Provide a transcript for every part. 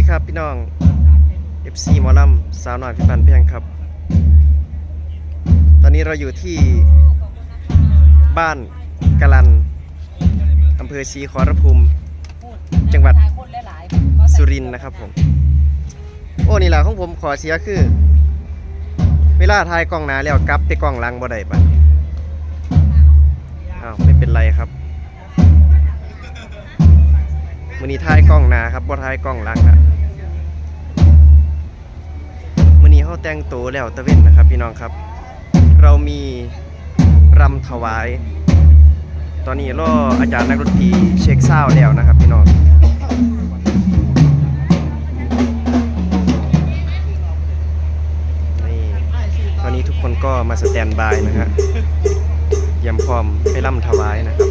ดีครับพี่น้อง FC หมอลำสาวหน่อยพิพันธ์เพียงครับ ตอนนี้เราอยู่ที่บ้านกะลันอำเภอศรีขอรภูมิ จังหวัดสุรินทร์นะครับผม โอ้ นี่แหละของผมขอเสียคือ เวลาถ่ายกล้องหนาแล้วกลับไปกล้องหลังบ่ได้ปะอ้าว ไม่เป็นไรครับ มือนี้ถ่ายกล้องนาครับบ่ถ่ายกล้องหลังครับมือนี้เขาแต่งตัวแล้วตะเวนนะครับ พี่น้องครับ เรามีรำถวาย ตอนนี้รออาจารย์นักดนตรีเช็คซาวด์แล้วนะครับ พี่น้องนี่ตอนนี้ทุกคนก็มาสแตนบายนะฮะเตรียมพร้อมไปร่ำถวายนะครับ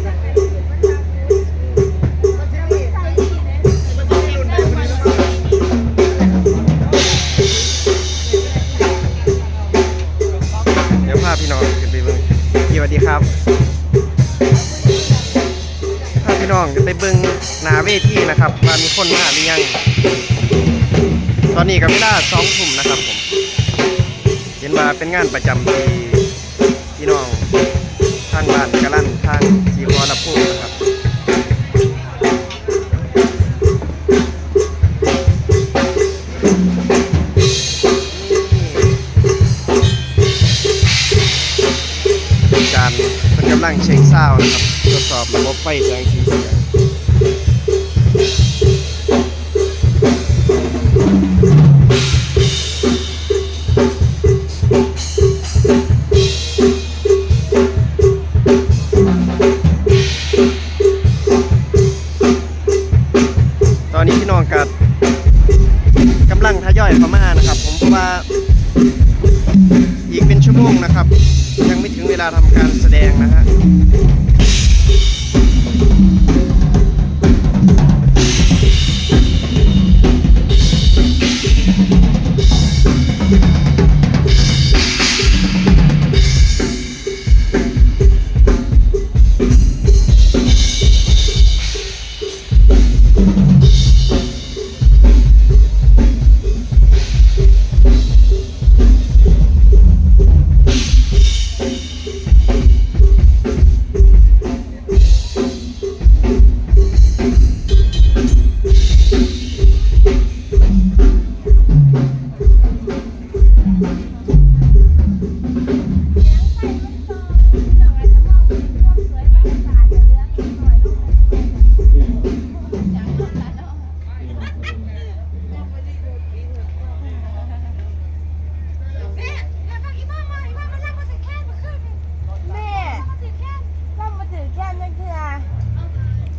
ไปเบิงหนาเวทีนะครับว่ามีคนมาหรือยัง ตอนนี้กับเวลาสองทุ่มนะครับผมเห็นว่าเป็นงานประจำปีพี่น้องทางบ้านกะลั่นทางสีคอลำพูนะครับการเป็นกำลังเช็คซาวด์นะครับ ทดสอบระบบไฟแสงสีเสียง ยังไม่ถึงเวลาทำการแสดงนะฮะ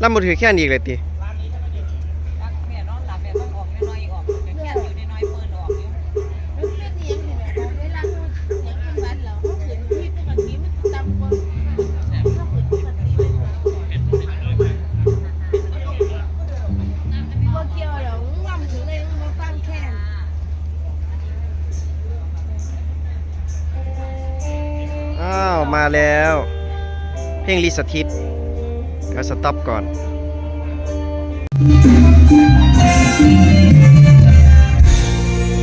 ลำมือถือแค่นี้อีกเลยติแม่นอนหลับแม่ต้องออกน้อยๆออกแค่อยู่น้อยๆเปิดออกอยู่อ้าว มาแล้ว เพลงลิสทิต ก็สต็อปก่อน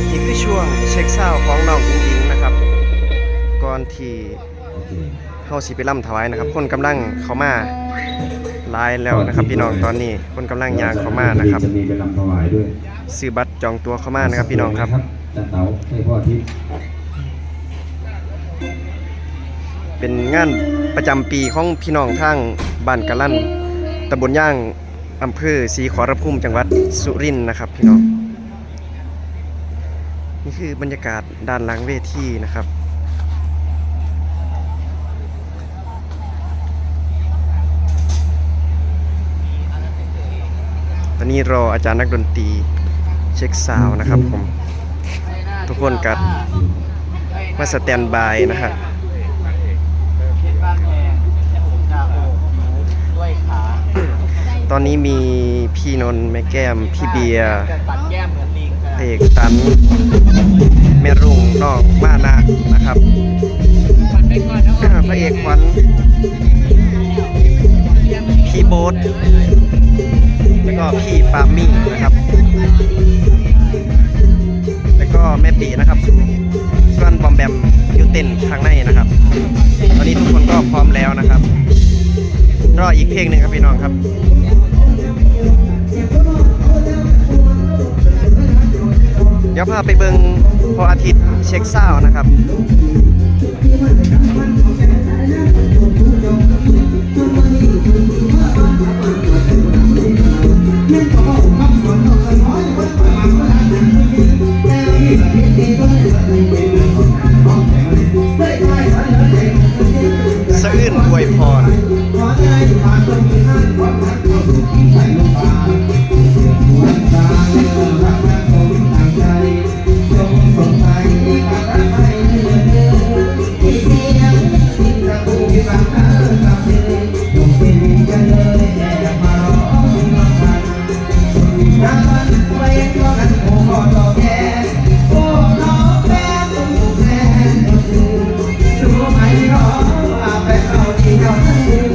นี่คือช่วงเช็คซาวด์ของน้องอุ้งอิงนะครับ ก่อนที่เฮาสิไปร่ำถวายนะครับ คนกำลังเข้ามาหลายแล้วนะครับ พี่น้องตอนนี้คนกำลังยางเข้ามานะครับจะมีไปลำถวายด้วยซื้อบัตรจองตัวเข้ามานะครับ พี่น้องครับจันเต๋าให้พ่อทิพย์ เป็นงานประจำปีของพี่น้องทางบ้านกะลั่นตำบลย่างอำเภอศรีขอรภูมิจังหวัดสุรินทร์นะครับพี่น้อง นี่คือบรรยากาศด้านหลังเวทีนะครับตอนนี้รออาจารย์นักดนตรีเช็คซาวนะครับผม ทุกคนกัดมาสแตนบายนะฮะด้วยขา ตอนนี้มีพี่นนท์แม่แก้ม พี่เบียร์ปัดแก้มเหมือนลิงพระเอกตันแม่รุ่งน้องมานะนะครับ ปัดไปก่อนนะพระเอกขวัญพี่โบ๊ทก็พี่ปามี่นะครับ แล้วก็แม่ปีนะครับส่วนบอมแบมอยูเต้นข้างในนะครับ ตอนนี้ทุกคนก็พร้อมแล้วนะครับ รออีกเพลงหนึ่งครับพี่น้องครับ ดี๋ยวพาไปเบิงพออาทิตย์เช็คเศร้านะครับ เสร็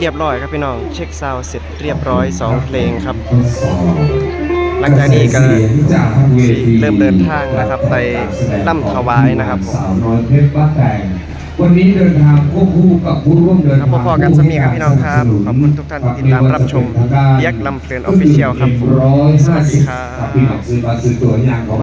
เรียบร้อยครับพี่น้อง เช็คซาวเสร็จเรียบร้อย 2 เพลงครับ หลังจากนี้ก็เริ่มเดินทางนะครับไปล่ำถวายนะครับผมวันนี้เดินทางควบคู่กับผู้ร่วมเดินครับทางพอๆกันสำนีครับพี่น้องครับ ขอบคุณทุกท่านที่ติดตามรับชมเรียกลำเพลินออฟฟิเชียลครับผมสวัสดีครับ